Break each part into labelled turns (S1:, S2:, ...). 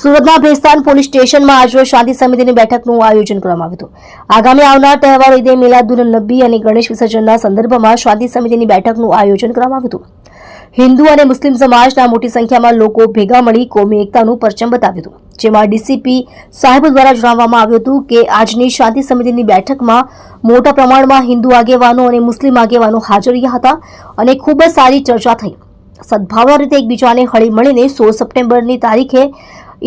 S1: સુરતના ભેસ્તાન પોલીસ સ્ટેશનમાં આજરોજ શાંતિ સમિતિની બેઠકનું આયોજન કરવામાં આવ્યું હતું. આગામી આવનાર તહેવાર ઈદે મિલાદુલ નબી અને ગણેશ વિસર્જનના સંદર્ભમાં શાંતિ સમિતિની બેઠકનું આયોજન કરવામાં આવ્યું હતું. હિન્દુ અને મુસ્લિમ સમાજના મોટી સંખ્યામાં લોકો ભેગા મળી કોમી એકતાનું પરચમ બતાવ્યું હતું. જેમાં ડીસીપી સાહેબ દ્વારા જણાવવામાં આવ્યું હતું કે આજની શાંતિ સમિતિની બેઠકમાં મોટા પ્રમાણમાં હિન્દુ આગેવાનો અને મુસ્લિમ આગેવાનો હાજર રહ્યા હતા અને ખૂબ જ સારી ચર્ચા થઈ. સદભાવના રીતે એકબીજાને હળી મળીને સોળ સપ્ટેમ્બરની તારીખે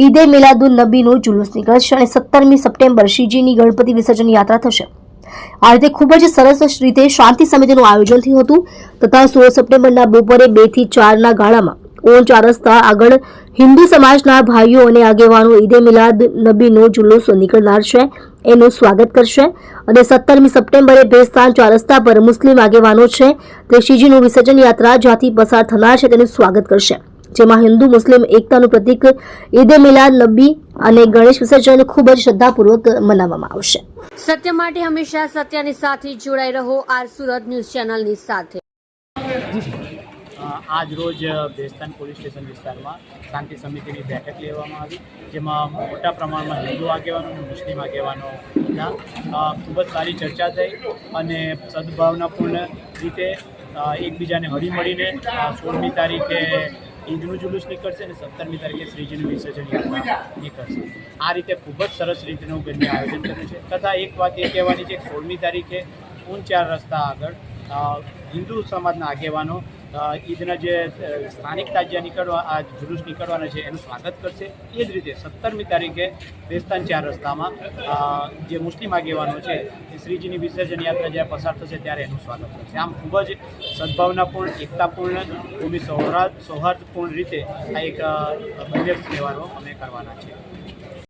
S1: ઈદે મિલાદુન નબીનું જુલુસ નીકળશે અને સત્તરમી સપ્ટેમ્બર શ્રીજીની ગણપતિ વિસર્જન યાત્રા થશે. આ રીતે ખૂબ જ સરસ રીતે શાંતિ સમિતિનું આયોજન થયું હતું. તથા સોળ સપ્ટેમ્બરના બપોરે બેથી ચારના ગાળામાં ઓનચા રસ્તા આગળ હિન્દુ સમાજના ભાઈઓ અને આગેવાનો ઈદે મિલાદ નબીનો જુલુસ નીકળનાર છે. એનું સ્વાગત કરશે. અને સત્તરમી સપ્ટેમ્બરે ભેસ્તાન ચાર રસ્તા પર મુસ્લિમ આગેવાનો છે. તે શ્રીજીનું વિસર્જન યાત્રા જ્યાંથી પસાર થનાર છે તેનું સ્વાગત કરશે. જેમાં હિન્દુ મુસ્લિમ એકતાનું પ્રતીક ઈદે મિલાદ નબી અને ગણેશ વિસર્જન ખૂબ જ શ્રદ્ધાપૂર્વક મનાવવામાં આવશે.
S2: સત્ય માટે હંમેશા સત્યની સાથે જોડાઈ રહો આર સુરત ન્યૂઝ ચેનલની સાથે.
S3: આજ રોજ ભેસ્તાન પોલીસ સ્ટેશન વિસ્તારમાં શાંતિ સમિતિની બેઠક લેવામાં આવી જેમાં મોટા પ્રમાણમાં હિન્દુ આગેવાનો અને મુસ્લિમ આગેવાનો ખૂબ જ સારી ચર્ચા થઈ અને સદભાવનાપૂર્ણ રીતે એકબીજાને હળીમળીને સોળમી તારીખે ઈદનું જુલુસ નીકળશે અને સત્તરમી તારીખે શ્રીજીનું વિસર્જન નીકળશે. આ રીતે ખૂબ જ સરસ રીતનું બંને આયોજન કર્યું છે. તથા એક વાત એ કહેવાની છે કે સોળમી તારીખે ઊન ચાર રસ્તા આગળ હિન્દુ સમાજના આગેવાનો ઈદના જે સ્થાનિક તાજિયા નીકળવા, આ જુલુસ નીકળવાના છે, એનું સ્વાગત કરશે. એ જ રીતે સત્તરમી તારીખે બેસ્તાન ચાર રસ્તામાં જે મુસ્લિમ આગેવાનો છે, એ શ્રીજીની વિસર્જન યાત્રા જ્યારે પસાર થશે ત્યારે એનું સ્વાગત કરશે. આમ ખૂબ જ સદભાવનાપૂર્ણ, એકતાપૂર્ણ, ભૂમિ સૌહાર્દ, સૌહાર્દપૂર્ણ રીતે આ એક બંને તહેવારો અમે કરવાના છે